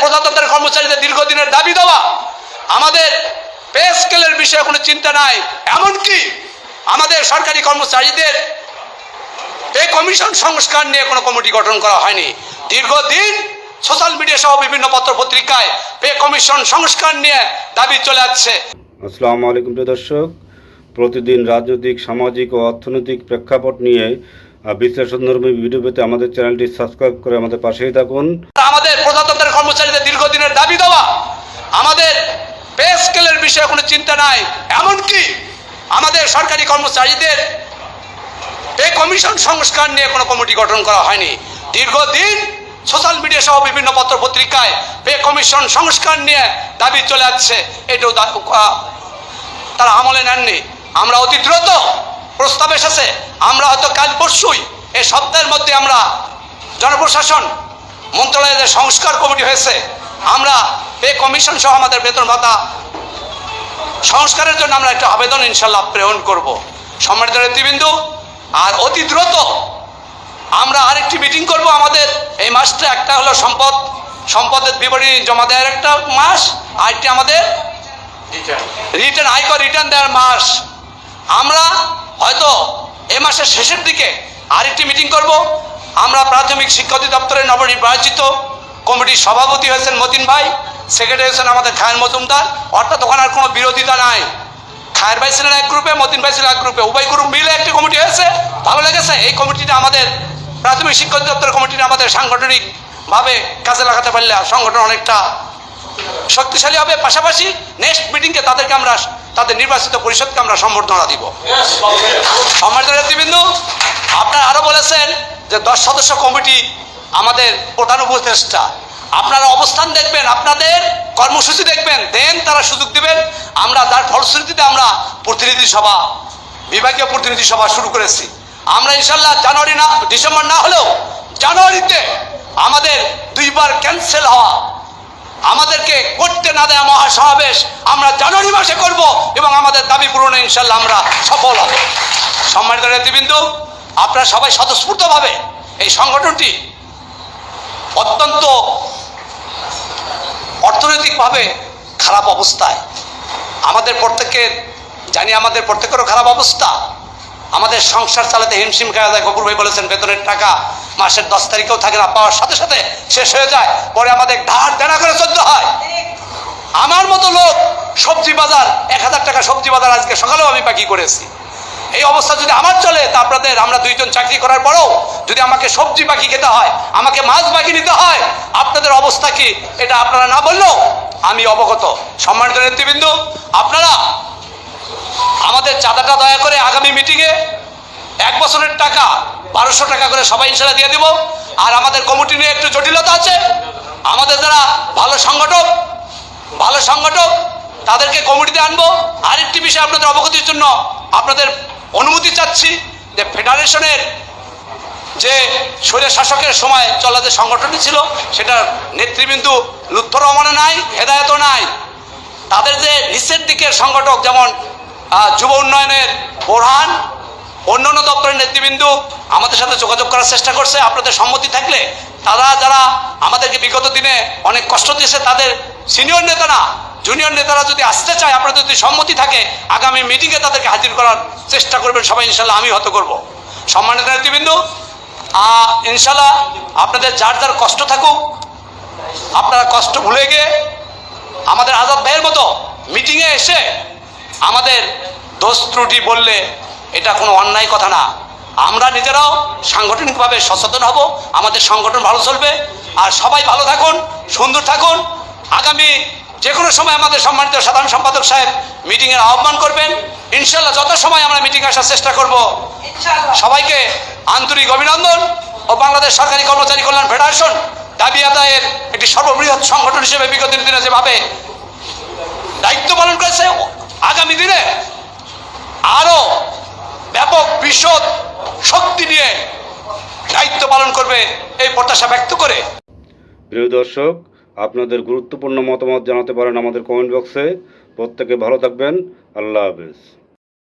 প্রজাতন্ত্রের কর্মচারীদের দীর্ঘদিনের দাবি দেওয়া। আমাদের পে স্কেলের বিষয়ে কোনো চিন্তা নাই। এমনকি আমাদের সরকারি কর্মচারীদের পে কমিশন সংস্কার নিয়ে কোনো কমিটি গঠন করা হয়নি। দীর্ঘদিন সোশ্যাল মিডিয়া সহ বিভিন্ন পত্র পত্রিকায় পে কমিশন সংস্কার নিয়ে দাবি চলে আসছে। আসসালামু আলাইকুম প্রিয় দর্শক। প্রতিদিন রাজনৈতিক, সামাজিক ও অর্থনৈতিক প্রেক্ষাপট নিয়ে আহ, বিশ্লেষণধর্মী ভিডিও পেতে আমাদের চ্যানেলটি সাবস্ক্রাইব করে আমাদের পাশেই থাকুন। আমাদের প্রজাতন্ত্রের কর্মচারীদের দীর্ঘদিনের দাবি দেওয়া আমাদের পে স্কেলের বিষয়ে কোনো চিন্তা নাই এমনকি আমাদের সরকারি কর্মচারীদের পে কমিশন সংস্কার নিয়ে কোনো কমিটি গঠন করা হয়নি। দীর্ঘদিন সোশ্যাল মিডিয়া সহ বিভিন্ন পত্র পত্রিকায় পে কমিশন সংস্কার নিয়ে দাবি চলে আসছে এটাও তারা আমলে নেননি। আমরা অতি দ্রুত প্রস্তাব এসেছে আমরা হয়তো কাল পরশুই এই সপ্তাহের মধ্যে আমরা জনপ্রশাসন মন্ত্রণালয়ের সংস্কার কমিটি হয়েছে আমরা পে কমিশন সহ আমাদের বেতন ভাতা সংস্কারের জন্য আমরা একটা আবেদন ইনশাল্লাহ প্রেরণ করব। সম্মানিত নেতৃবৃন্দ আর অতি দ্রুত আমরা আরেকটি মিটিং করব আমাদের। এই মাসটা একটা হলো সম্পদ সম্পদের বিবরণী জমা দেওয়ার একটা মাস আরেকটি আমাদের রিটার্ন আয়কর রিটার্ন দেওয়ার মাস। আমরা হয়তো এ মাসের শেষের দিকে আরেকটি মিটিং করব। আমরা প্রাথমিক শিক্ষা অধিদপ্তরের নবনির্বাচিত কমিটির সভাপতি হয়েছেন মতিন ভাই সেক্রেটারি হয়েছেন আমাদের খায়ের মজুমদার। অর্থাৎ ওখানে আর কোনো বিরোধিতা নাই। খায়ের ভাই ছিলেন এক গ্রুপে, মতিন ভাই ছিলেন এক গ্রুপে। উভয় গ্রুপ মিলে একটি কমিটি হয়েছে। ভালো লেগেছে? এই কমিটিটা আমাদের প্রাথমিক শিক্ষা অধিদপ্তরের কমিটিটা আমাদের সাংগঠনিকভাবে কাজে লাগাতে পারলে সংগঠন অনেকটা শক্তিশালী হবে। পাশাপাশি নেক্সট মিটিংকে তাদেরকে আমরা তাদের নির্বাচিত পরিষদকে আমরা সম্বর্ধনা দিব। সম্মানিত নেতৃবৃন্দ আপনারা আরও বলেছেন যে দশ সদস্য কমিটি আমাদের প্রধান উপদেষ্টা। আপনারা অবস্থান দেখবেন আপনাদের কর্মসূচি দেখবেন দেন তারা সুযোগ দিবেন। আমরা তার ফলশ্রুতিতে আমরা প্রতিনিধি সভা বিভাগীয় প্রতিনিধি সভা শুরু করেছি। আমরা ইনশাল্লাহ জানুয়ারি না ডিসেম্বর না হলেও জানুয়ারিতে আমাদের দুইবার ক্যান্সেল হওয়া আমাদেরকে করতে না দেয়া মহাসমাবেশ আমরা জানুয়ারি মাসে করব এবং আমাদের দাবি পূরণে ইনশাল্লাহ আমরা সফল হব। সম্মানিত নেতৃবৃন্দ, আপনারা সবাই স্বতঃস্ফূর্তভাবে এই সংগঠনটি অত্যন্ত অর্থনৈতিকভাবে খারাপ অবস্থায়, আমাদের প্রত্যেকের, জানি আমাদের প্রত্যেকেরও খারাপ অবস্থা, আমাদের সংসার চালাতে হিমশিম খাওয়া যায় গপুর ভাই বলেছেন, বেতনের টাকা মাসের দশ তারিখেও থাকে না, পাওয়ার সাথে সাথে শেষ হয়ে যায়। পরে আমাদের ধার দেনা করে চলতে হয়। আমার মতো লোক সবজি বাজার, এক হাজার টাকা সবজি বাজার আজকে সকালেও আমি বাকি করেছি। এই অবস্থা যদি আমার চলে, তা আপনাদের, আমরা দুইজন চাকরি করার পরেও যদি আমাকে সবজি বাকি খেতে হয়, আমাকে মাছ বাকি নিতে হয়, আপনাদের অবস্থা কি? এটা আপনারা না বললেও আমি অবগত। সম্মানিত নেতৃবৃন্দ, আপনারা আমাদের চাঁদাটা দয়া করে আগামী মিটিংয়ে এক বছরের টাকা বারোশো টাকা করে সবাই ইনশাল্লাহ দিয়ে দেব। আর আমাদের কমিটি নিয়ে একটু জটিলতা আছে। আমাদের যারা ভালো সংগঠক ভালো সংগঠক, তাদেরকে কমিটিতে আনব। আরেকটি বিষয় আপনাদের অবগতির জন্য আপনাদের অনুমতি চাচ্ছি যে ফেডারেশনের যে স্বৈর শাসকের সময় চলা যে সংগঠনটি ছিল, সেটার নেতৃবৃন্দ লুৎফর রহমানে নাই, হেদায়তও নাই। তাদের যে নিচের দিকের সংগঠক যেমন যুব উন্নয়নের বোরহান অন্যান্য দপ্তরের নেতৃবৃন্দ আমাদের সাথে যোগাযোগ করার চেষ্টা করছে, আপনাদের সম্মতি থাকলে তারা যারা আমাদেরকে বিগত দিনে অনেক কষ্ট দিয়েছে, তাদের সিনিয়র নেতারা জুনিয়র নেতারা যদি আসতে চায়, আপনাদের যদি সম্মতি থাকে, আগামী মিটিংয়ে তাদেরকে হাজির করার চেষ্টা করবেন, সবাই ইনশাল্লাহ আমি হত করব। সম্মানিত নেতৃবৃন্দ ইনশাল্লাহ আপনাদের যার যার কষ্ট থাকুক, আপনারা কষ্ট ভুলে গিয়ে আমাদের আজাদ ভাইয়ের মতো মিটিংয়ে এসে আমাদের দোষ ত্রুটি বললে এটা কোনো অন্যায় কথা না। আমরা নিজেরাও সাংগঠনিকভাবে সচেতন হব আমাদের সংগঠন ভালো চলবে। আর সবাই ভালো থাকুন সুন্দর থাকুন। আগামী যে কোনো সময় আমাদের সম্মানিত সাধারণ সম্পাদক সাহেব মিটিংয়ের আহ্বান করবেন। ইনশাল্লাহ যত সময় আমরা মিটিং আসার চেষ্টা করব সবাইকে আন্তরিক অভিনন্দন ও বাংলাদেশ সরকারি কর্মচারী কল্যাণ ফেডারেশন দাবি আদায়ের একটি সর্ববৃহৎ সংগঠন হিসেবে বিগত দিনে যেভাবে দায়িত্ব পালন করেছে আগামী দিনে আরও বিশদ শক্তি নিয়ে দায়িত্ব পালন করবে এই প্রত্যাশা ব্যক্ত করে। প্রিয় দর্শক, আপনাদের গুরুত্বপূর্ণ মতামত জানাতে পারেন আমাদের কমেন্ট বক্সে প্রত্যেকে ভালো থাকবেন। আল্লাহ হাফেজ।